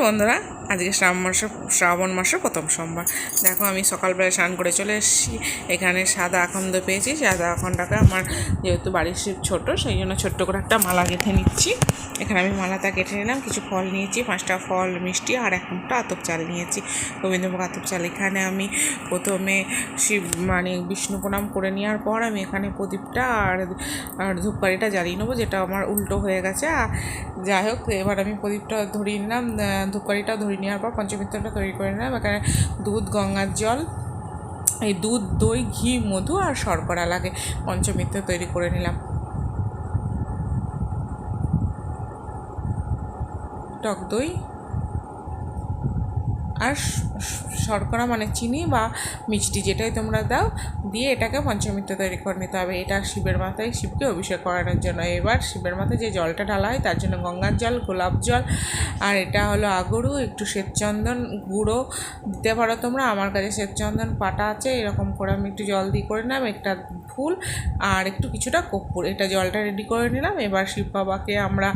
বন্ধুরা। আজকে শ্রাবণ মাসের শ্রাবণ মাসের প্রথম সোমবার। দেখো আমি সকালবেলা স্নান করে চলে এসেছি। এখানে সাদা আখন্দ পেয়েছি। সাদা আকন্দটাকে আমার যেহেতু বাড়ির শিব ছোটো সেই জন্য ছোট্ট করে একটা মালা গেঁথে নিচ্ছি। এখানে আমি মালাটা কেটে নিলাম। কিছু ফল নিয়েছি পাঁচটা ফল মিষ্টি আর এক মুখটা আতপ চাল নিয়েছি। গোবিন্দভোগ আতপ চাল এখানে আমি প্রথমে শিব মানে বিষ্ণু প্রণাম করে নেওয়ার পর আমি এখানে প্রদীপটা আর আর ধূপকাঠিটা জ্বালিয়ে নেব যেটা আমার উল্টো হয়ে গেছে। যাই হোক এবার আমি প্রদীপটা ধরিয়ে নিলাম। আহ, ধূপকাঠিটা ধরিয়ে নেওয়ার পর পঞ্চমিত্রটা তৈরি করে নিলাম। এখানে দুধ, গঙ্গার জল, এই দুধ, দই, ঘি, মধু আর শর্করা লাগে। পঞ্চমিত্র তৈরি করে নিলাম। টক দই আর শর্করা মানে চিনি বা মিষ্টি যেটাই তোমরা দাও, দিয়ে এটাকে পঞ্চমিত্র তৈরি করে নিতে হবে। এটা শিবের মাথায় শিবকে অভিষেক করানোর জন্য। এবার শিবের মাথায় যে জলটা ঢালা হয়, তার জন্য গঙ্গার জল, গোলাপ জল, আর এটা হলো আগরু, একটু শ্বেতচন্দন গুঁড়ো দিতে পারো তোমরা। আমার কাছে শ্বেতচন্দন পাটা আছে, এরকম করে আমি একটু জল দিয়ে করে নিলাম, একটা ফুল, আর একটু কিছুটা কর্পূর। এটা জলটা রেডি করে নিলাম। এবার শিব বাবাকে আমরা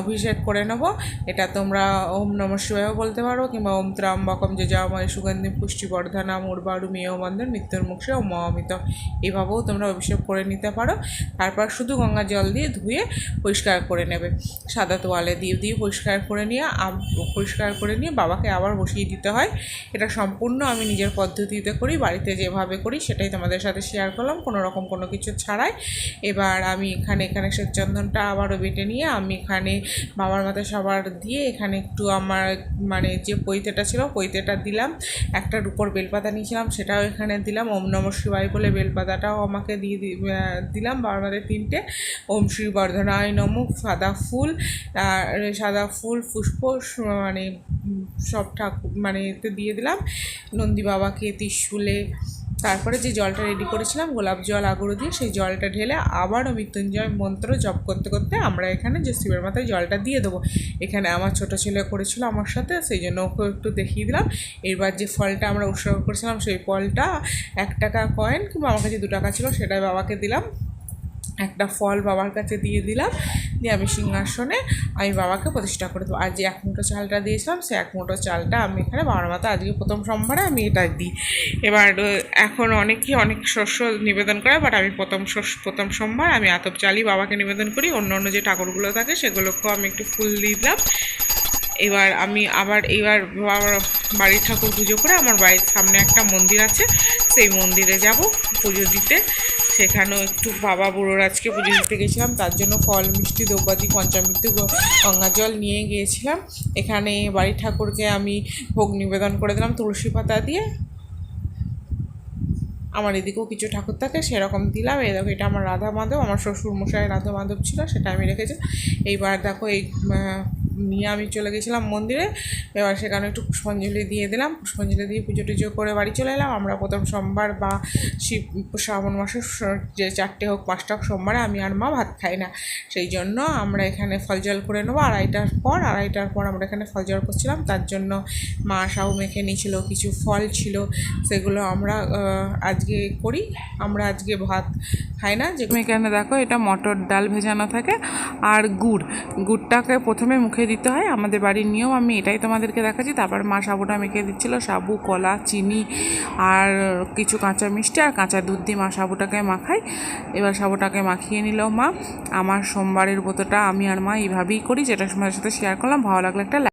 অভিষেক করে নেব। এটা তোমরা ওম নম শিবায় বলতে পারো, কিংবা ওম ত্রাম্বকম যে যাময় সুগন্ধি পুষ্টি পুষ্টিবর্ধনাম উর্বারু মেয়বন্ধন মৃত্যুর মুখে ও মহামিত এভাবেও তোমরা অভিষেক করে নিতে পারো। তারপর শুধু গঙ্গা জল দিয়ে ধুয়ে পরিষ্কার করে নেবে। সাদা তোয়ালে দিয়ে দিয়ে পরিষ্কার করে নিয়ে পরিষ্কার করে নিয়ে বাবাকে আবার বসিয়ে দিতে হয়। এটা সম্পূর্ণ আমি নিজের পদ্ধতিতে করি, বাড়িতে যেভাবে করি সেটাই তোমাদের সাথে শেয়ার করলাম। কোনো রকম কোনো কিছু ছাড়াই। এবার আমি এখানে এখানে শ্বেতচন্দনটা আবারও বেটে নিয়ে আমি এখানে বাবার মাথায় সবার দিয়ে এখানে একটু আমার মানে যে পৈতেটা ছিল পৈতেটা দিলাম, একটার উপর বেলপাতা নিয়েছিলাম, সেটাও এখানে দিলাম, ওম নম শিবাই বলে বেলপাতাটাও আমাকে দিয়ে দিলাম বারবারে তিনটে, ওম শ্রী বর্ধনায় নমুক সাদা ফুল, আর সাদা ফুল, পুষ্প মানে সব ঠাকুর মানে এতে দিয়ে দিলাম, নন্দী বাবাকে ত্রিশুলে তারপরে যে জলটা রেডি করেছিলাম, গোলাপ জল, আগরু দিয়ে সেই জলটা ঢেলে আবারও মৃত্যুঞ্জয় মন্ত্র জপ করতে করতে আমরা এখানে যে শিবের মাথায় জলটা দিয়ে দেবো। এখানে আমার ছোটো ছেলে করেছিল আমার সাথে, সেই জন্য ওকে একটু দেখিয়ে দিলাম। এবার যে ফলটা আমরা উৎসর্গ করেছিলাম, সেই ফলটা এক টাকা কয়েন কিংবা আমার কাছে দু টাকা ছিল সেটা বাবাকে দিলাম। একটা ফল বাবার কাছে দিয়ে দিলাম। দিয়ে আমি সিংহাসনে আমি বাবাকে প্রতিষ্ঠা করে দেবো। আর যে এক মুঠো চালটা দিয়েছিলাম, সে এক মুঠো চালটা আমি এখানে বাবার মাথা আজকে প্রথম সোমবারে আমি এটা দিই। এবার এখন অনেকেই অনেক শস্য নিবেদন করে বাট আমি প্রথম শস্য, প্রথম সোমবার আমি আতপ চালই বাবাকে নিবেদন করি। অন্য অন্য যে ঠাকুরগুলো থাকে, সেগুলোকেও আমি একটু ফুল দিলাম। এবার আমি আবার, এবার বাবার বাড়ির ঠাকুর পুজো করে আমার বাড়ির সামনে একটা মন্দির আছে। সেই মন্দিরে যাব পুজো দিতে। সেখানেও একটু বাবা বুড়োর আজকে পুজো দিতে গেছিলাম, তার জন্য ফল, মিষ্টি দ্রব্যাদি পঞ্চামৃত্যু গঙ্গা জল নিয়ে গিয়েছিলাম। এখানে বাড়ির ঠাকুরকে আমি ভোগ নিবেদন করে দিলাম, তুলসী পাতা দিয়ে। আমার এদিকেও কিছু ঠাকুর থাকে, সেরকম দিলাম। এই দেখো, এটা আমার রাধা মাধব আমার শ্বশুর মশাই রাধা মাধব ছিল, সেটা আমি রেখেছি। এইবার দেখো এই নিয়ে আমি চলে গেছিলাম মন্দিরে। এবার সেখানে একটু পুষ্পাঞ্জলি দিয়ে দিলাম। পুষ্পাঞ্জলি দিয়ে পুজো টুজো করে বাড়ি চলে এলাম। আমরা প্রথম সোমবার বা শিব, শ্রাবণ মাসের যে চারটে হোক পাঁচটা হোক সোমবারে আমি আর মা ভাত খাই না। সেই জন্য আমরা এখানে ফল জল করে নেব। আড়াইটার পর আড়াইটার পর আমরা এখানে ফল জল করছিলাম। তার জন্য মা সাহু মেখে নিয়েছিল কিছু ফল ছিল। সেগুলো আমরা আজকে করি। আমরা আজকে ভাত খাই না। যে এখানে দেখো, এটা মটর ডাল ভেজানো থাকে আর গুড়। গুড়টাকে প্রথমে মুখে দিতে হয়, আমাদের বাড়ির নিয়ম, আমি এটাই তোমাদেরকে দেখাচ্ছি। তারপর মা সাবুটা মেখে দিচ্ছিল, সাবু, কলা, চিনি আর কিছু কাঁচা মিষ্টি আর কাঁচা দুধ দিয়ে মা সাবুটাকে মাখাই এবার সাবুটাকে মাখিয়ে নিল মা। আমার সোমবারের ব্রতটা আমি আর মা এইভাবেই করি, যেটা সময়ের সাথে শেয়ার করলাম। ভালো লাগল একটা